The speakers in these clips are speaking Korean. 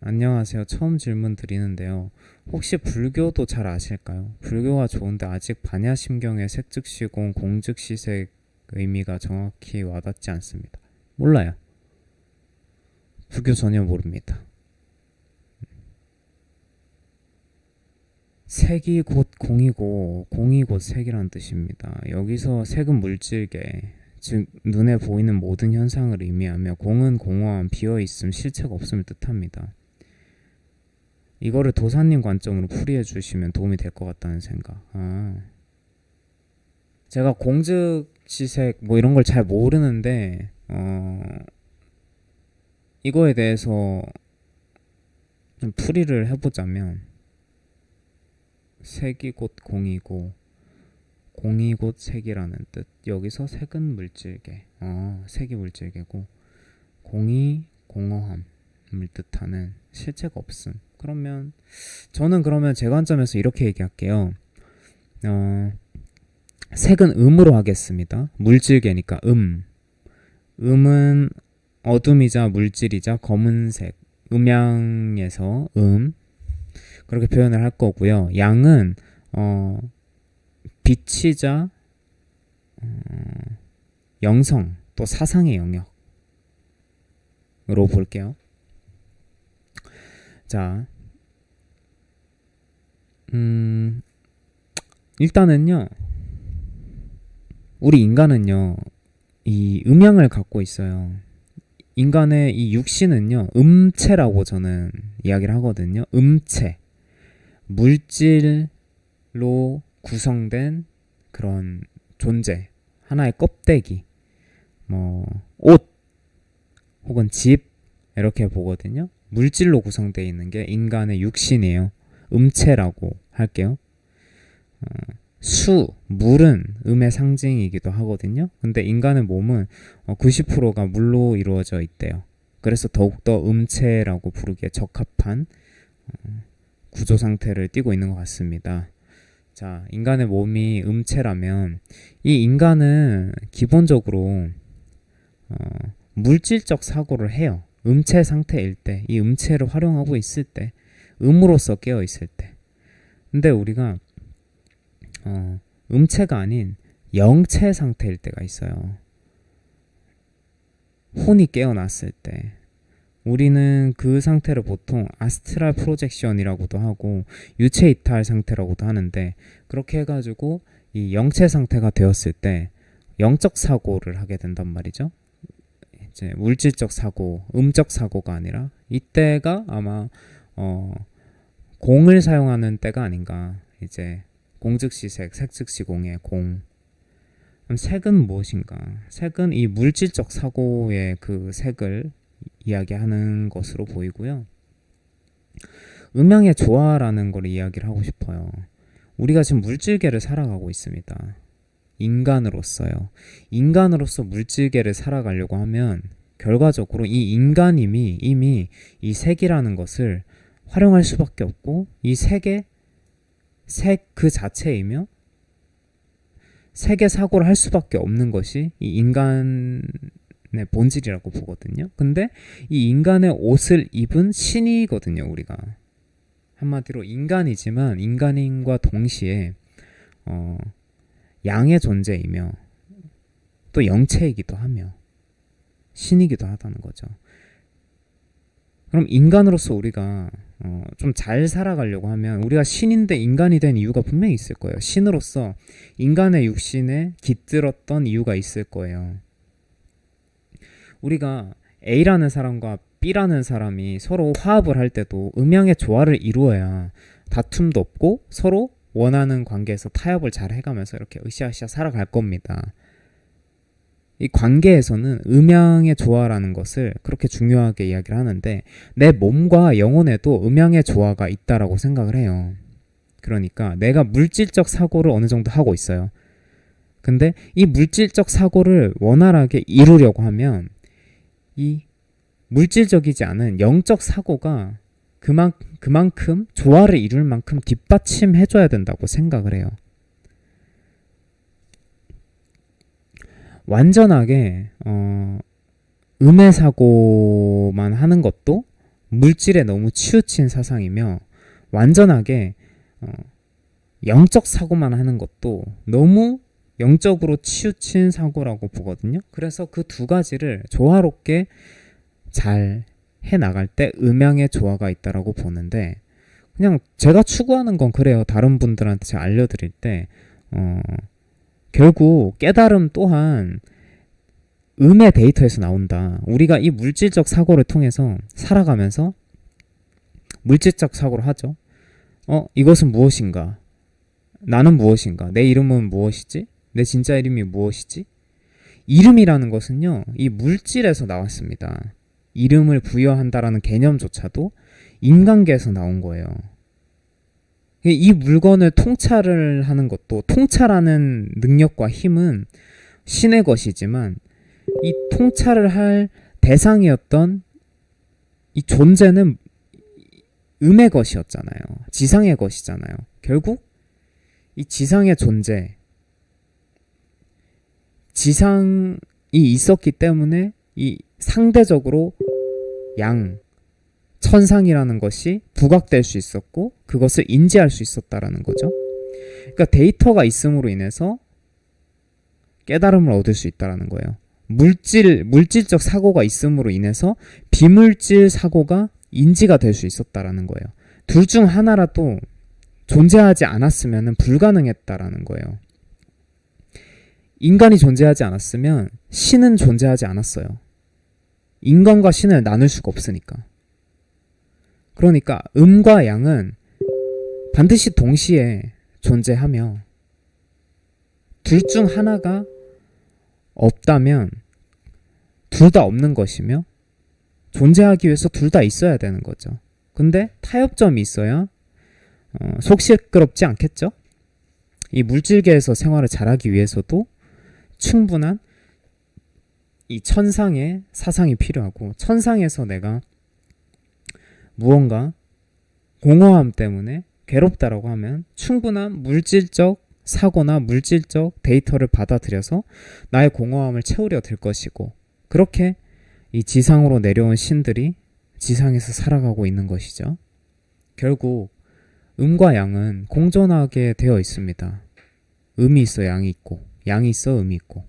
안녕하세요. 처음 질문 드리는데요. 혹시 불교도 잘 아실까요? 불교가 좋은데 아직 반야심경의 색즉시공, 공즉시색 의미가 정확히 와닿지 않습니다. 몰라요. 불교 전혀 모릅니다. 색이 곧 공이고 공이 곧 색이란 뜻입니다. 여기서 색은 물질계, 즉 눈에 보이는 모든 현상을 의미하며 공은 공허함, 비어 있음, 실체가 없음을 뜻합니다. 이거를 도사님 관점으로 풀이해 주시면 도움이 될 것 같다는 생각. 아. 제가 공즉 시색 뭐 이런 걸 잘 모르는데 어 이거에 대해서 좀 풀이를 해보자면 색이 곧 공이고 공이 곧 색이라는 뜻. 여기서 색은 물질계. 어, 색이 물질계고 공이 공허함을 뜻하는 실체가 없음. 그러면 저는 그러면 제 관점에서 이렇게 얘기할게요. 어, 색은 음으로 하겠습니다. 물질계니까 음. 음은 어둠이자 물질이자 검은색. 음양에서 음. 그렇게 표현을 할 거고요. 양은 어, 빛이자 어, 영성 또 사상의 영역으로 볼게요. 자, 음, 일단은요, 우리 인간은요, 이 음양을 갖고 있어요. 인간의 이 육신은요, 음체라고 저는 이야기를 하거든요. 음체. 물질로 구성된 그런 존재. 하나의 껍데기. 뭐, 옷. 혹은 집. 이렇게 보거든요. 물질로 구성되어 있는 게 인간의 육신이에요. 음체라고 할게요. 어, 수, 물은 음의 상징이기도 하거든요. 근데 인간의 몸은 어, 90%가 물로 이루어져 있대요. 그래서 더욱더 음체라고 부르기에 적합한 어, 구조 상태를 띠고 있는 것 같습니다. 자, 인간의 몸이 음체라면 이 인간은 기본적으로 어, 물질적 사고를 해요. 음체 상태일 때, 이 음체를 활용하고 있을 때, 음으로서 깨어 있을 때. 근데 우리가 어, 음체가 아닌 영체 상태일 때가 있어요. 혼이 깨어났을 때. 우리는 그 상태를 보통 아스트랄 프로젝션이라고도 하고 유체 이탈 상태라고도 하는데 그렇게 해가지고 이 영체 상태가 되었을 때 영적 사고를 하게 된단 말이죠. 이제 물질적 사고, 음적 사고가 아니라 이때가 아마 어 공을 사용하는 때가 아닌가. 이제 공즉시색, 색즉시공의 공. 그럼 색은 무엇인가? 색은 이 물질적 사고의 그 색을 이야기하는 것으로 보이고요. 음양의 조화라는 걸 이야기를 하고 싶어요. 우리가 지금 물질계를 살아가고 있습니다. 인간으로서요. 인간으로서 물질계를 살아가려고 하면 결과적으로 이 인간임이 이미 이 색이라는 것을 활용할 수밖에 없고 이 색의 색 그 자체이며 색의 사고를 할 수밖에 없는 것이 이 인간의 본질이라고 보거든요. 근데 이 인간의 옷을 입은 신이거든요, 우리가. 한마디로 인간이지만 인간인과 동시에 어, 양의 존재이며 또 영체이기도 하며 신이기도 하다는 거죠. 그럼 인간으로서 우리가 어, 좀 잘 살아가려고 하면 우리가 신인데 인간이 된 이유가 분명히 있을 거예요. 신으로서 인간의 육신에 깃들었던 이유가 있을 거예요. 우리가 A라는 사람과 B라는 사람이 서로 화합을 할 때도 음양의 조화를 이루어야 다툼도 없고 서로 원하는 관계에서 타협을 잘 해가면서 이렇게 으쌰으쌰 살아갈 겁니다. 이 관계에서는 음양의 조화라는 것을 그렇게 중요하게 이야기를 하는데 내 몸과 영혼에도 음양의 조화가 있다라고 생각을 해요. 그러니까 내가 물질적 사고를 어느 정도 하고 있어요. 근데 이 물질적 사고를 원활하게 이루려고 하면 이 물질적이지 않은 영적 사고가 그만, 그만큼 조화를 이룰 만큼 뒷받침해줘야 된다고 생각을 해요. 완전하게 어, 음의 사고만 하는 것도 물질에 너무 치우친 사상이며 완전하게 어, 영적 사고만 하는 것도 너무 영적으로 치우친 사고라고 보거든요. 그래서 그 두 가지를 조화롭게 잘 해 나갈 때 음양의 조화가 있다라고 보는데 그냥 제가 추구하는 건 그래요. 다른 분들한테 제가 알려드릴 때 어, 결국 깨달음 또한 음의 데이터에서 나온다. 우리가 이 물질적 사고를 통해서 살아가면서 물질적 사고를 하죠. 어, 이것은 무엇인가? 나는 무엇인가? 내 이름은 무엇이지? 내 진짜 이름이 무엇이지? 이름이라는 것은요, 이 물질에서 나왔습니다. 이름을 부여한다라는 개념조차도 인간계에서 나온 거예요. 이 물건을 통찰을 하는 것도 통찰하는 능력과 힘은 신의 것이지만 이 통찰을 할 대상이었던 이 존재는 음의 것이었잖아요. 지상의 것이잖아요. 결국 이 지상의 존재, 지상이 있었기 때문에 이 상대적으로 양, 천상이라는 것이 부각될 수 있었고 그것을 인지할 수 있었다라는 거죠. 그러니까 데이터가 있음으로 인해서 깨달음을 얻을 수 있다라는 거예요. 물질 물질적 사고가 있음으로 인해서 비물질 사고가 인지가 될 수 있었다라는 거예요. 둘 중 하나라도 존재하지 않았으면 불가능했다라는 거예요. 인간이 존재하지 않았으면 신은 존재하지 않았어요. 인간과 신을 나눌 수가 없으니까. 그러니까 음과 양은 반드시 동시에 존재하며 둘 중 하나가 없다면 둘 다 없는 것이며 존재하기 위해서 둘 다 있어야 되는 거죠. 근데 타협점이 있어야 어, 속 시끄럽지 않겠죠? 이 물질계에서 생활을 잘하기 위해서도 충분한 이 천상의 사상이 필요하고 천상에서 내가 무언가 공허함 때문에 괴롭다라고 하면 충분한 물질적 사고나 물질적 데이터를 받아들여서 나의 공허함을 채우려 들 것이고 그렇게 이 지상으로 내려온 신들이 지상에서 살아가고 있는 것이죠. 결국 음과 양은 공존하게 되어 있습니다. 음이 있어 양이 있고 양이 있어 음이 있고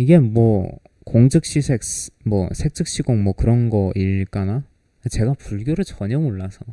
이게 뭐 공즉시색 뭐 색즉시공 뭐 그런 거일까나? 제가 불교를 전혀 몰라서